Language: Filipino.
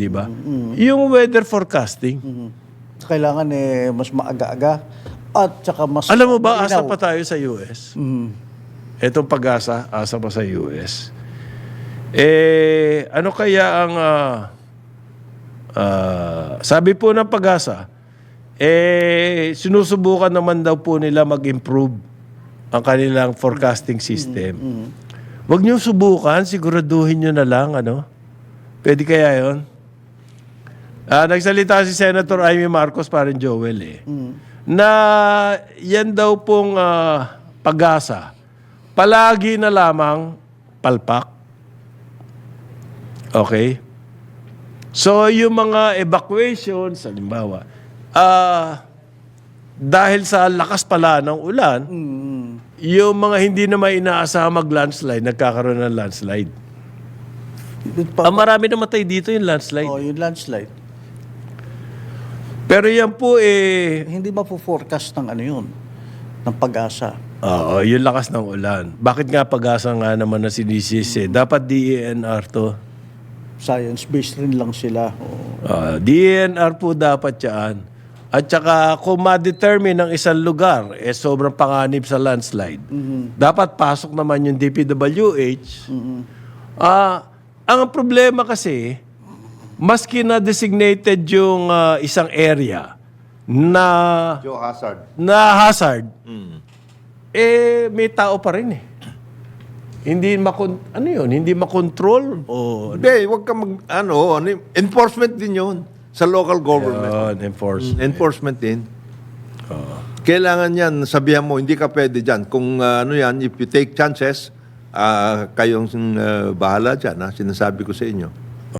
di ba? Yung weather forecasting. Kailangan eh, mas maaga-aga at saka mas Alam mo ba, asa pa tayo sa US? Mhm. Itong pag-asa, asa pa sa US. Eh, ano kaya ang... ah, ah, sabi po ng pag-asa, eh, sinusubukan naman daw po nila mag-improve ang kanilang forecasting system. Huwag niyo subukan, siguraduhin niyo na lang, ano? Pwede kaya yon? Ah, nagsalita si Senator Amy Marcos parang Joel eh. Na yan daw pong ah, pag-asa. Palagi na lamang palpak. Okay? So, yung mga evacuations, halimbawa, ah, dahil sa lakas pala ng ulan, yung mga hindi na may inaasahang mag-landslide, nagkakaroon ng landslide. Ang marami namatay dito yung landslide. oh, yung landslide. Pero yan po eh, Hindi mapo-forecast ng ano yun, ng pag-asa. Oo, yung lakas ng ulan. Bakit nga pag-asa nga naman na sinisisi? Dapat DENR to. Science-based rin lang sila. Oh. Ah, DENR po dapat yan. At saka kung ma-determine ng isang lugar, eh sobrang panganib sa landslide, dapat pasok naman yung DPWH. Ah, ang problema kasi, maski na designated yung ah, isang area na Joe Hazard. na hazard, eh may tao pa rin eh. Hindi makon ano yun, hindi makontrol o Hindi, huwag ka mag, ano, ano, yun, enforcement din yun sa local government. Yun, enforce. Enforcement din. Kailangan yan, sabihan mo, hindi ka pwede dyan. Kung uh, ano yan, if you take chances, ah, kayong uh, bahala dyan, ha? sinasabi ko sa inyo.